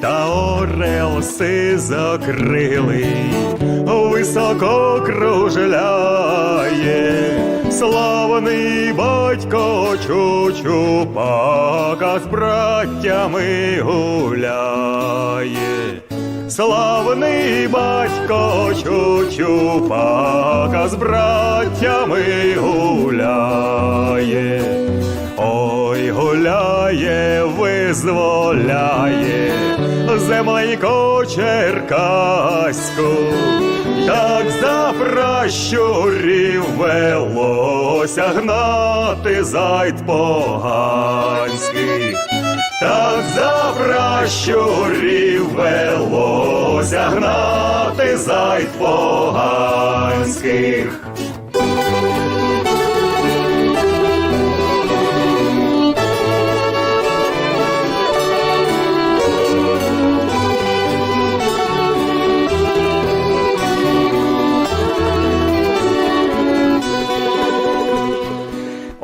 Та орел сизокрилий високо кружляє, славний батько Чучупака з браттями гуляє. Славний батько Чучупака з браттями гуляє. Гуляє, визволяє земленько черкаську, так за пращурів велося гнати зайд поганський. Так за пращурів велося гнати зайд поганських.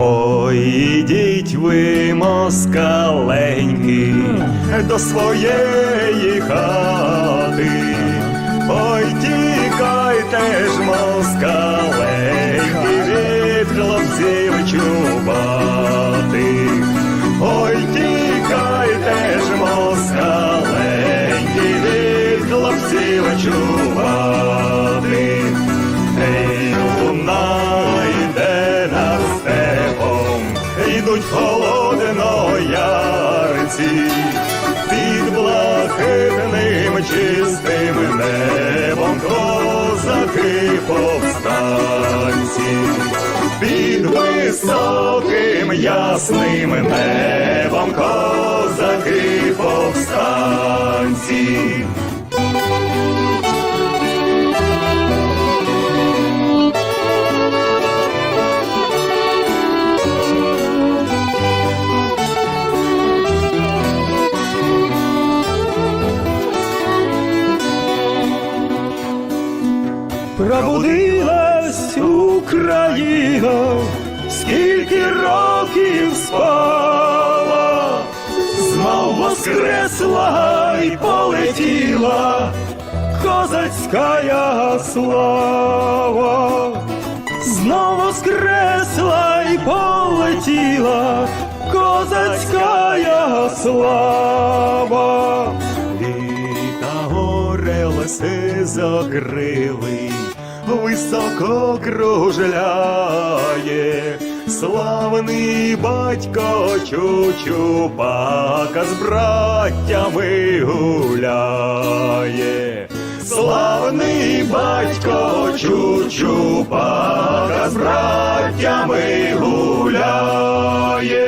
Ой, ідіть ви, москаленьки, до своєї хати. Ой, тікайте ж, москаленьки, від хлопців чубати. Ой, тікайте ж, москаленьки, від хлопців чубати. Чистим небом козаки повстанці, під високим ясним небом козаки повстанці. Пробудилась Україна, скільки років спала, знов воскресла й полетіла козацька слава, знов воскресла й полетіла козацька слава. Літа орел сизокрилий, високо кружляє, славний батько Чучупака з браттями гуляє. Славний батько Чучупака з браттями гуляє.